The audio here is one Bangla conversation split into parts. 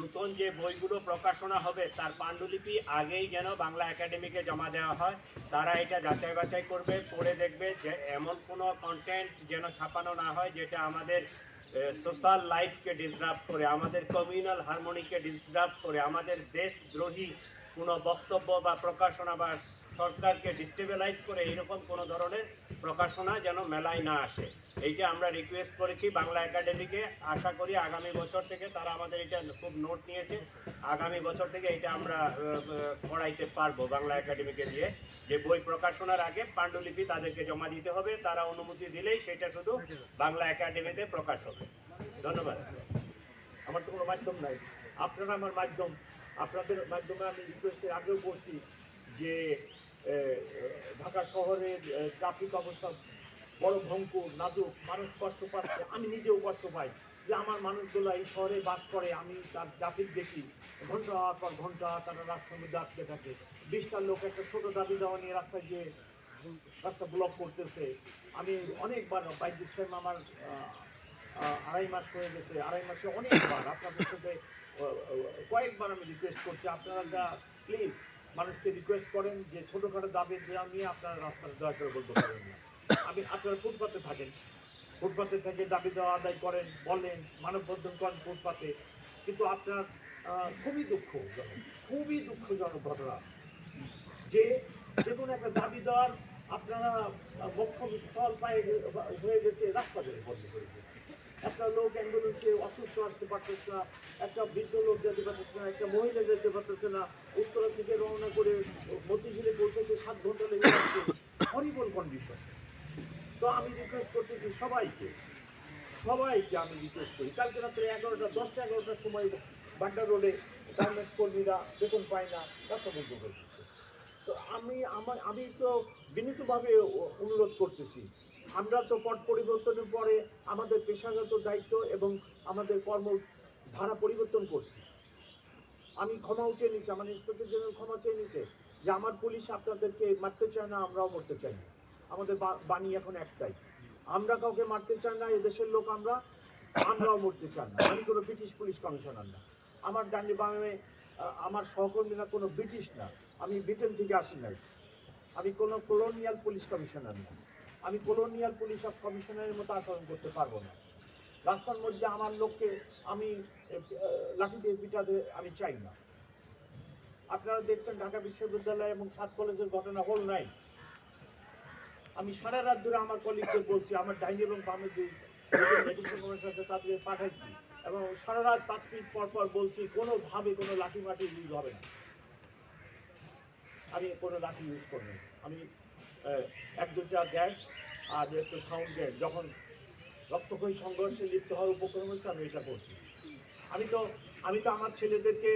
নতুন যে বইগুলো প্রকাশনা হবে, তার পাণ্ডুলিপি আগেই যেন বাংলা একাডেমিকে জমা দেওয়া হয়। তারা এটা যাচাই বাছাই করবে, পড়ে দেখবে যে এমন কোনো কন্টেন্ট যেন ছাপানো না হয়, যেটা আমাদের সোশ্যাল লাইফকে ডিস্টার্ব করে, আমাদের কমিউনাল হারমোনিকে ডিস্টার্ব করে, আমাদের দেশদ্রোহী কোনো বক্তব্য বা প্রকাশনা বা সরকারকে ডিস্টেবিলাইজ করে এইরকম কোনো ধরনের প্রকাশনা যেন মেলায় না আসে। এইটা আমরা রিকোয়েস্ট করেছি বাংলা একাডেমিকে আশা করি আগামী বছর থেকে তারা আমাদের এটা খুব নোট নিয়েছে। আগামী বছর থেকে এটা আমরা করাইতে পারব বাংলা একাডেমিকে দিয়ে। যে বই প্রকাশনার আগে পাণ্ডুলিপি তাদেরকে জমা দিতে হবে, তারা অনুমতি দিলেই সেটা শুধু বাংলা একাডেমিতে প্রকাশ হবে। ধন্যবাদ। আমার তো কোনো মাধ্যম নাই। আপনারা আমার মাধ্যম। আপনাদের মাধ্যমে আমি রিকোয়েস্টের আগেও করছি যে ঢাকা শহরের ট্রাফিক অবস্থা বড় ভঙ্কুর নাজুক। মানুষ কষ্ট পাচ্ছে। আমি নিজেও কষ্ট পাই যে আমার মানুষগুলো এই শহরে বাস করে আমি তার ট্রাফিক দেখি। ঘণ্টা পর ঘণ্টা তারা রাস্তার মধ্যে আটকে থাকে। বিশটা লোক একটা ছোট দাবি দেওয়া নিয়ে রাস্তায় গিয়ে রাস্তা ব্লক করতেছে। আমি অনেকবার বাই দিস টাইম আমার আড়াই মাস হয়ে গেছে। আড়াই মাসে অনেকবার আপনাদের সাথে কয়েকবার আমি রিকোয়েস্ট করছি। আপনারা প্লিজ মানুষকে রিকোয়েস্ট করেন যে ছোটোখাটো দাবি দেওয়া নিয়ে আপনারা রাস্তায় দয়া করে বলতে পারেন না। আমি আপনারা ফুটপাতে থাকেন। ফুটপাতে থেকে দাবি দেওয়া আদায় করেন বলেন মানববন্ধন করেন ফুটপাতে। কিন্তু আপনার খুবই দুঃখজনক খুবই দুঃখজনক ঘটনা। যে যে কোনো একটা দাবি দেওয়ার আপনারা আহ, স্থল পায়ে হয়ে গেছে রাস্তা বের বন্ধ করে। একটা লোক অ্যাম্বুলেন্সে অসুস্থ আসতে পারতেছে না একটা বৃদ্ধ লোক যেতে পারতেছে না একটা মহিলা যেতে পারতেছে না উত্তরা থেকে রওনা করে মতিঝিলে পৌঁছাতে সাত ঘণ্টা লেগে যাচ্ছে হরিবল কন্ডিশন তো আমি রিকোয়েস্ট করতেছি সবাইকে। সবাইকে আমি রিকোয়েস্ট করি। কালকে রাত্রে এগারোটা, দশটা, এগারোটার সময় বাড্ডা রোডে গার্মেন্টস কর্মীরা বেতন পায় না, রাস্তা বন্ধ দিচ্ছে। তো আমি, আমার, আমি তো বিনীতভাবে অনুরোধ করতেছি। আমরা তো পট পরিবর্তনের পরে আমাদের পেশাগত দায়িত্ব এবং আমাদের কর্ম ধারা পরিবর্তন করছি। আমি ক্ষমাও চেয়ে নিচ্ছি, আমার ইন্সপেক্টর জেনারেল ক্ষমা চেয়ে নিচ্ছে যে আমার পুলিশ আপনাদেরকে মারতে চায় না, আমরাও মরতে চাই না। আমাদের বাণী এখন একটাই। আমরা কাউকে মারতে চাই না, এদেশের লোক আমরা, আমরাও মরতে চান না। আমি কোনো ব্রিটিশ পুলিশ কমিশনার না। আমার ডান্ডি বামে আমার সহকর্মীরা কোনো ব্রিটিশ না। আমি ব্রিটেন থেকে আসি নাই। আমি কোনো কলোনিয়াল পুলিশ কমিশনার না। আমি কলোনিয়াল পুলিশ অফ কমিশনারের মতো আচরণ করতে পারব না। রাস্তার মধ্যে আমার লোককে আমি লাঠি দিয়ে পিটাতে আমি চাই না। আপনারা দেখছেন ঢাকা বিশ্ববিদ্যালয় এবং সাত কলেজের ঘটনা হল নাই আমি সারা রাত ধরে আমার কলিগদের বলছি, আমার ডাইনি এবং বামের যে মেডিসিন তাদের পাঠাইছি এবং সারা রাত পাঁচ মিনিট পর পর বলছি, কোনোভাবে কোনো লাঠি মাটি ইউজ হবে না। আমি কোনো লাঠি ইউজ করব আমি এক দুটা গ্যাস আর একটু সাউন্ড গ্যাস যখন রক্তক্ষয়ী সংঘর্ষে লিপ্ত হওয়ার উপক্রম হচ্ছে আমি এটা করছি। আমি তো আমি তো আমার ছেলেদেরকে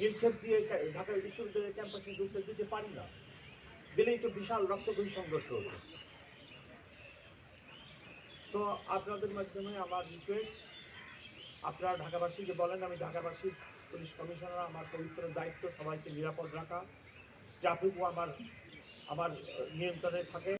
নির্ক্ষেপ দিয়ে ঢাকা বিশ্ববিদ্যালয়ের ক্যাম্পাসে ঢুকতে দিতে পারি না। গেলেই তো বিশাল রক্ত দুই সংঘর্ষ হতো। তো আপনাদের মাধ্যমে আমার রিকোয়েস্ট আপনারা ঢাকাবাসীকে বলেন, আমি ঢাকাবাসীর পুলিশ কমিশনার, আমার পবিত্র দায়িত্ব সবাইকে নিরাপদ রাখা ট্রাফিকও আমার আমার নিয়ন্ত্রণে থাকে।